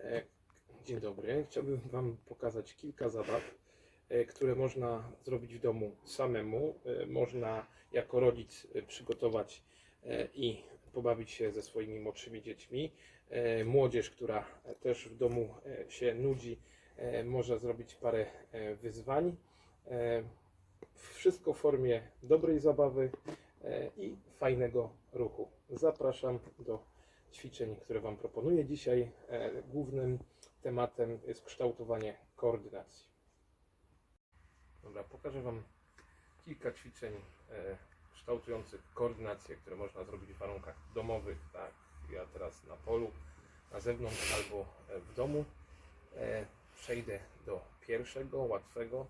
E, Dzień dobry. Chciałbym Wam pokazać kilka zabaw, e, które można zrobić w domu samemu. E, Można jako rodzic przygotować i pobawić się ze swoimi młodszymi dziećmi. Młodzież, która też w domu się nudzi, może zrobić parę wyzwań. Wszystko w formie dobrej zabawy i fajnego ruchu. Zapraszam do ćwiczeń, które Wam proponuję dzisiaj. E, Głównym tematem jest kształtowanie koordynacji. Dobra, pokażę Wam kilka ćwiczeń e, kształtujących koordynację, które można zrobić w warunkach domowych, tak ja teraz na polu, na zewnątrz albo e, w domu. Przejdę do pierwszego, łatwego.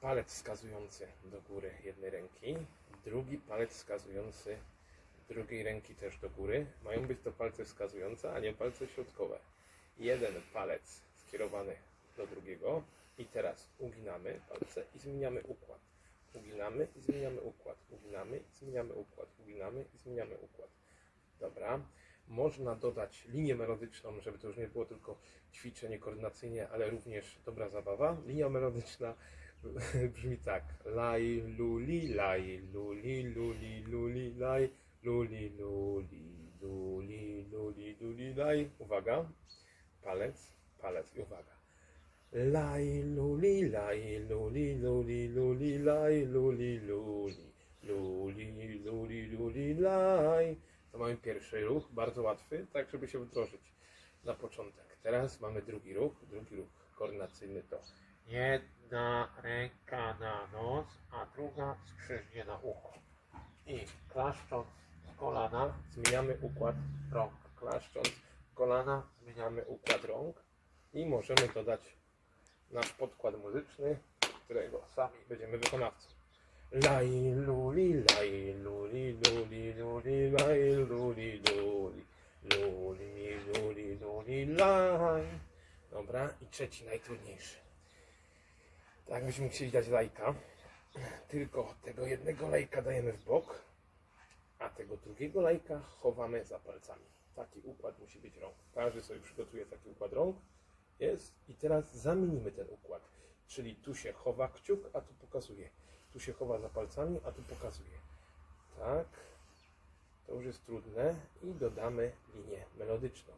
Palec wskazujący do góry jednej ręki, drugi palec wskazujący drugiej ręki też do góry. Mają być to palce wskazujące, a nie palce środkowe. Jeden palec skierowany do drugiego i teraz uginamy palce i zmieniamy układ. Uginamy i zmieniamy układ. Uginamy i zmieniamy układ. Uginamy i zmieniamy układ. Dobra. Można dodać linię melodyczną, żeby to już nie było tylko ćwiczenie koordynacyjne, ale również dobra zabawa. Linia melodyczna brzmi tak. Laj, luli, laj, luli, luli, luli, laj, luli, luli, luli, luli, luli, laj. Uwaga. Palec, palec i uwaga. Laj, luli, laj, luli, luli, luli, laj, luli, luli, luli, luli, luli, laj. To mamy pierwszy ruch, bardzo łatwy, tak żeby się wdrożyć na początek. Teraz mamy drugi ruch, drugi ruch koordynacyjny to jedna ręka na nos, a druga skrzyżnie na ucho. I klaszcząc kolana zmieniamy układ rąk. Klaszcząc kolana zmieniamy układ rąk i możemy dodać nasz podkład muzyczny, którego sami będziemy wykonawcą. Laj, luli, laj, luli, luli, luli, laj, luli, luli, luli, luli, luli, laj. Dobra, i trzeci, najtrudniejszy. Tak byśmy chcieli dać lajka, tylko tego jednego lajka dajemy w bok, a tego drugiego lajka chowamy za palcami. Taki układ musi być rąk. Każdy sobie przygotuje taki układ rąk. Jest. I teraz zamienimy ten układ. Czyli tu się chowa kciuk, a tu pokazuje. Tu się chowa za palcami, a tu pokazuje. Tak. To już jest trudne. I dodamy linię melodyczną.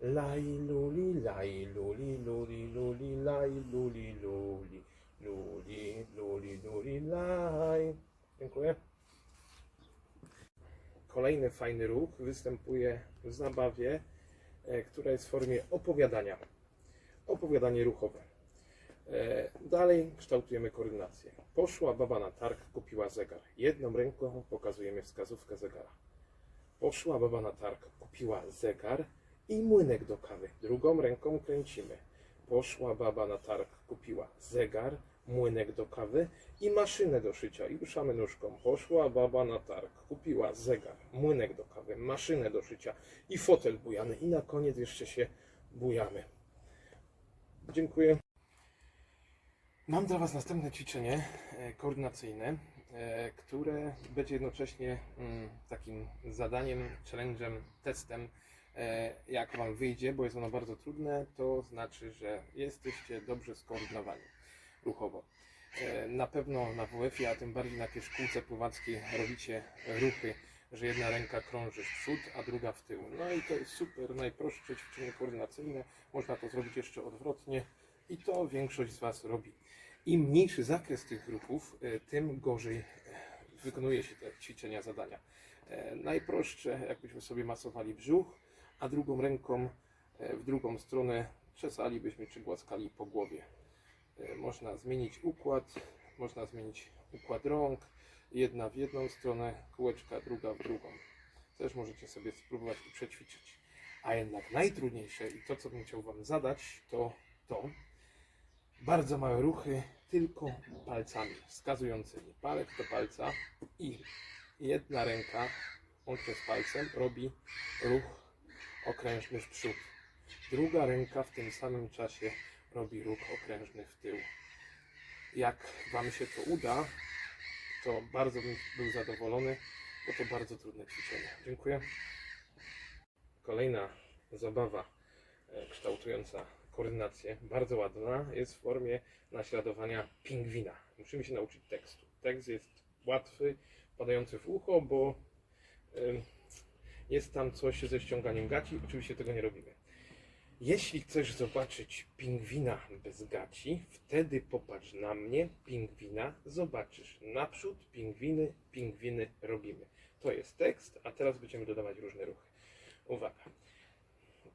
Laj, luli, laj, luli, luli, luli, laj, luli, luli, luli, luli, luli, laj. Dziękuję. Kolejny fajny ruch występuje w zabawie, e, która jest w formie opowiadania. Opowiadanie ruchowe. E, Dalej kształtujemy koordynację. Poszła baba na targ, kupiła zegar. Jedną ręką pokazujemy wskazówkę zegara. Poszła baba na targ, kupiła zegar i młynek do kawy. Drugą ręką kręcimy. Poszła baba na targ, kupiła zegar, młynek do kawy i maszynę do szycia. I ruszamy nóżką. Poszła baba na targ, kupiła zegar, młynek do kawy, maszynę do szycia i fotel bujany. I na koniec jeszcze się bujamy. Dziękuję. Mam dla Was następne ćwiczenie e, koordynacyjne, e, które będzie jednocześnie mm, takim zadaniem, challenge'em, testem. E, Jak Wam wyjdzie, bo jest ono bardzo trudne, to znaczy, że jesteście dobrze skoordynowani ruchowo. E, Na pewno na WF-ie, a tym bardziej na tej szkółce pływackiej robicie ruchy, że jedna ręka krąży w przód, a druga w tył. No i to jest super, najprostsze ćwiczenie koordynacyjne. Można to zrobić jeszcze odwrotnie i to większość z Was robi. Im mniejszy zakres tych ruchów, e, tym gorzej e, wykonuje się te ćwiczenia, zadania. Najprostsze, jakbyśmy sobie masowali brzuch, a drugą ręką w drugą stronę czesalibyśmy czy głaskali po głowie. E, Można zmienić układ, można zmienić układ rąk, jedna w jedną stronę, kółeczka, druga w drugą. Też możecie sobie spróbować i przećwiczyć. A jednak najtrudniejsze i to, co bym chciał Wam zadać, to to, bardzo małe ruchy, tylko palcami wskazującymi. Palec do palca i jedna ręka łącznie z palcem robi ruch okrężny w przód. Druga ręka w tym samym czasie robi ruch okrężny w tył. Jak Wam się to uda, to bardzo bym był zadowolony, bo to bardzo trudne ćwiczenie. Dziękuję. Kolejna zabawa e, kształtująca koordynację, bardzo ładna, jest w formie naśladowania pingwina. Musimy się nauczyć tekstu. Tekst jest łatwy, padający w ucho, bo jest tam coś ze ściąganiem gaci. Oczywiście tego nie robimy. Jeśli chcesz zobaczyć pingwina bez gaci, wtedy popatrz na mnie, pingwina zobaczysz. Naprzód pingwiny, pingwiny robimy. To jest tekst, a teraz będziemy dodawać różne ruchy. Uwaga.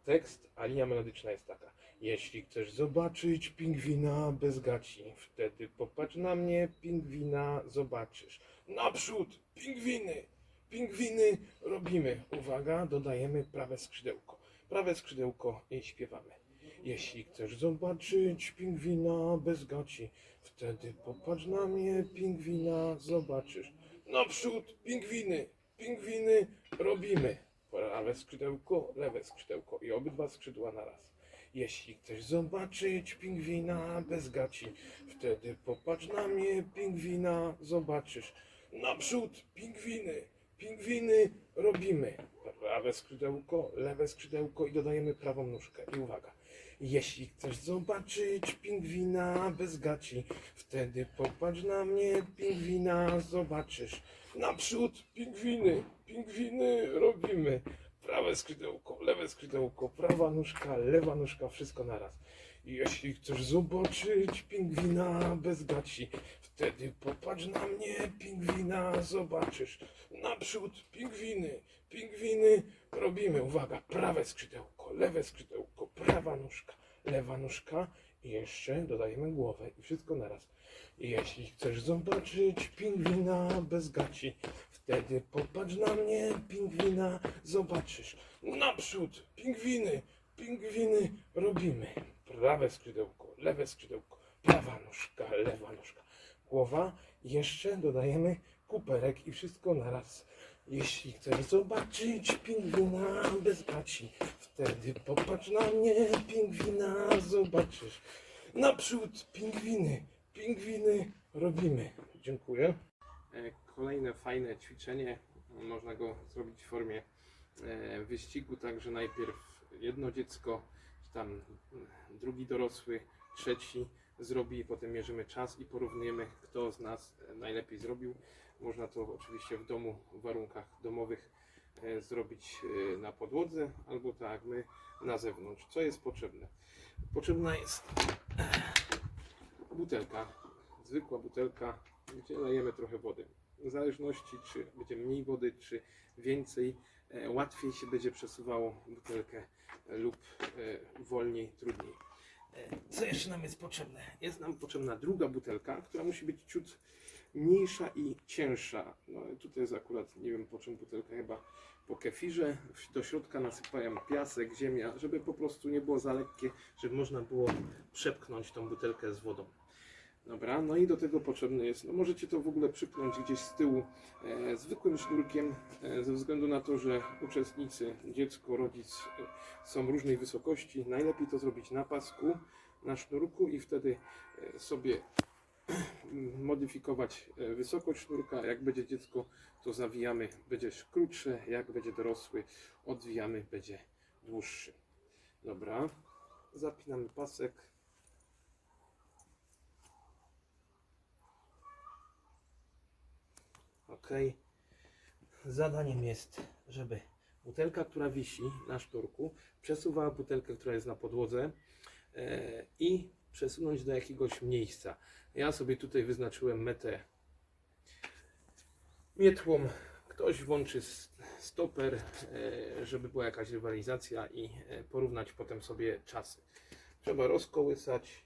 Tekst, a linia melodyczna jest taka. Jeśli chcesz zobaczyć pingwina bez gaci, wtedy popatrz na mnie, pingwina zobaczysz. Naprzód, pingwiny, pingwiny robimy. Uwaga, dodajemy prawe skrzydełko. Prawe skrzydełko i śpiewamy. Jeśli chcesz zobaczyć pingwina bez gaci, wtedy popatrz na mnie, pingwina zobaczysz. Naprzód, pingwiny, pingwiny robimy. Prawe skrzydełko, lewe skrzydełko i obydwa skrzydła naraz. Jeśli chcesz zobaczyć pingwina bez gaci, wtedy popatrz na mnie, pingwina zobaczysz. Naprzód, pingwiny, pingwiny robimy. Prawe skrzydełko, lewe skrzydełko i dodajemy prawą nóżkę. I uwaga. Jeśli chcesz zobaczyć pingwina bez gaci, wtedy popatrz na mnie, pingwina zobaczysz. Naprzód, pingwiny, pingwiny robimy. Prawe skrzydełko, lewe skrzydełko, prawa nóżka, lewa nóżka, wszystko naraz. Jeśli chcesz zobaczyć pingwina bez gaci, wtedy popatrz na mnie, pingwina zobaczysz. Naprzód, pingwiny, pingwiny robimy. Uwaga, prawe skrzydełko, lewe skrzydełko, prawa nóżka, lewa nóżka i jeszcze dodajemy głowę i wszystko naraz. Jeśli chcesz zobaczyć pingwina bez gaci, wtedy popatrz na mnie, pingwina zobaczysz. Naprzód, pingwiny, pingwiny robimy. Prawe skrzydełko, lewe skrzydełko, prawa nóżka, lewa nóżka, głowa. Jeszcze dodajemy kuperek i wszystko naraz. Jeśli chcesz zobaczyć pingwina bez gaci, wtedy popatrz na mnie, pingwina zobaczysz. Naprzód, pingwiny, pingwiny robimy. Dziękuję. E, Kolejne fajne ćwiczenie. Można go zrobić w formie e, wyścigu, także najpierw jedno dziecko, tam drugi dorosły, trzeci zrobi, potem mierzymy czas i porównujemy, kto z nas najlepiej zrobił. Można to oczywiście w domu, w warunkach domowych e, zrobić na podłodze, albo tak my na zewnątrz. Co jest potrzebne? Potrzebna jest butelka, zwykła butelka, gdzie lejemy trochę wody. W zależności, czy będzie mniej wody, czy więcej, e, łatwiej się będzie przesuwało butelkę e, lub e, wolniej, trudniej. Co jeszcze nam jest potrzebne? Jest nam potrzebna druga butelka, która musi być ciut mniejsza i cięższa. No, tutaj jest akurat, nie wiem po czym butelka, chyba po kefirze. Do środka nasypałem piasek, ziemia, żeby po prostu nie było za lekkie, żeby można było przepchnąć tą butelkę z wodą. Dobra, no i do tego potrzebny jest, no możecie to w ogóle przypnąć gdzieś z tyłu e, zwykłym sznurkiem, e, ze względu na to, że uczestnicy, dziecko, rodzic e, są różnej wysokości. Najlepiej to zrobić na pasku, na sznurku i wtedy e, sobie modyfikować e, wysokość sznurka. Jak będzie dziecko, to zawijamy, będzie krótsze, jak będzie dorosły, odwijamy, będzie dłuższy. Dobra, zapinamy pasek. Ok. Zadaniem jest, żeby butelka, która wisi na sznurku, przesuwała butelkę, która jest na podłodze e, i przesunąć do jakiegoś miejsca. Ja sobie tutaj wyznaczyłem metę mietłą. Ktoś włączy stoper, e, żeby była jakaś rywalizacja i e, porównać potem sobie czasy. Trzeba rozkołysać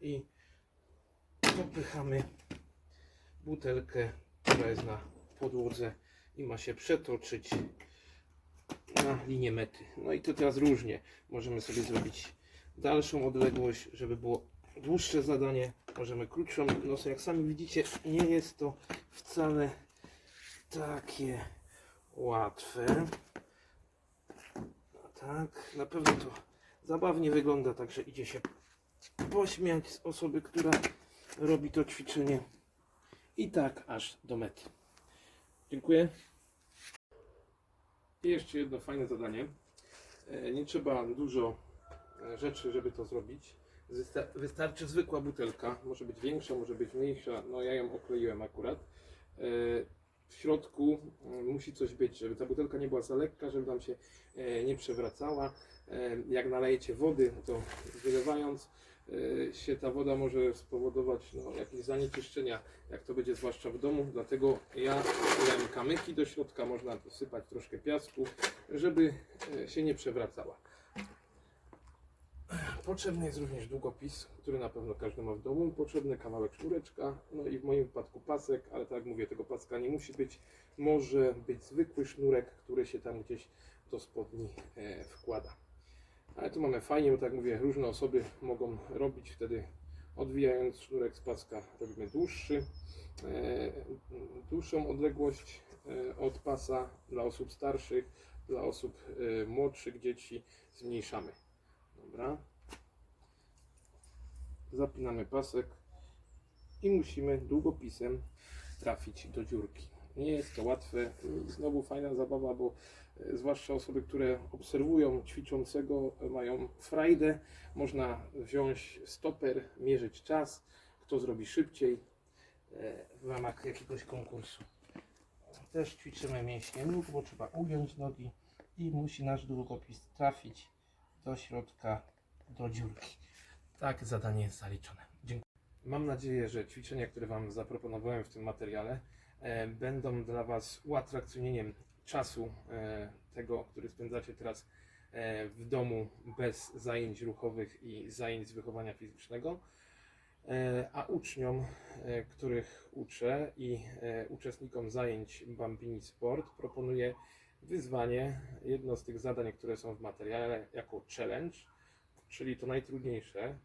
i popychamy butelkę, która jest na podłodze i ma się przetoczyć na linię mety. No i to teraz różnie. Możemy sobie zrobić dalszą odległość, żeby było dłuższe zadanie. Możemy krótszą. No jak sami widzicie, nie jest to wcale takie łatwe. No tak, na pewno to zabawnie wygląda, także idzie się pośmiać z osoby, która robi to ćwiczenie. I tak aż do mety. Dziękuję. I jeszcze jedno fajne zadanie. E, Nie trzeba dużo e, rzeczy, żeby to zrobić. Wysta- Wystarczy zwykła butelka, może być większa, może być mniejsza, no ja ją okleiłem akurat. E, W środku mm, musi coś być, żeby ta butelka nie była za lekka, żeby nam się nie przewracała. Jak nalejecie wody, to wylewając się ta woda może spowodować no, jakieś zanieczyszczenia, jak to będzie zwłaszcza w domu. Dlatego ja dałem kamyki do środka, można dosypać troszkę piasku, żeby e, się nie przewracała. Potrzebny jest również długopis, który na pewno każdy ma w domu. Potrzebny kawałek sznureczka, no i w moim wypadku pasek, ale tak jak mówię, tego paska nie musi być. Może być zwykły sznurek, który się tam gdzieś do spodni e, wkłada. Ale tu mamy fajnie, bo tak jak mówię, różne osoby mogą robić wtedy odwijając sznurek z paska robimy dłuższy, e, dłuższą odległość e, od pasa dla osób starszych, dla osób e, młodszych, dzieci zmniejszamy. Dobra. Zapinamy pasek i musimy długopisem trafić do dziurki. Nie jest to łatwe. Znowu fajna zabawa, bo e, zwłaszcza osoby, które obserwują ćwiczącego, e, mają frajdę. Można wziąć stoper, mierzyć czas, kto zrobi szybciej e, w ramach jakiegoś konkursu. Też ćwiczymy mięśnie nóg, bo trzeba ugiąć nogi i musi nasz długopis trafić do środka, do dziurki. Tak, zadanie jest zaliczone. Dziękuję. Mam nadzieję, że ćwiczenia, które Wam zaproponowałem w tym materiale, będą dla Was uatrakcyjnieniem czasu e, tego, który spędzacie teraz e, w domu bez zajęć ruchowych i zajęć z wychowania fizycznego. E, A uczniom, e, których uczę i e, uczestnikom zajęć Bambini Sport proponuję wyzwanie, jedno z tych zadań, które są w materiale, jako challenge, czyli to najtrudniejsze.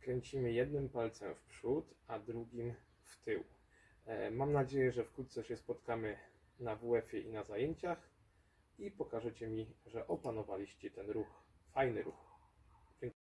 Kręcimy jednym palcem w przód, a drugim w tył. E, Mam nadzieję, że wkrótce się spotkamy na WF-ie i na zajęciach i pokażecie mi, że opanowaliście ten ruch. Fajny ruch.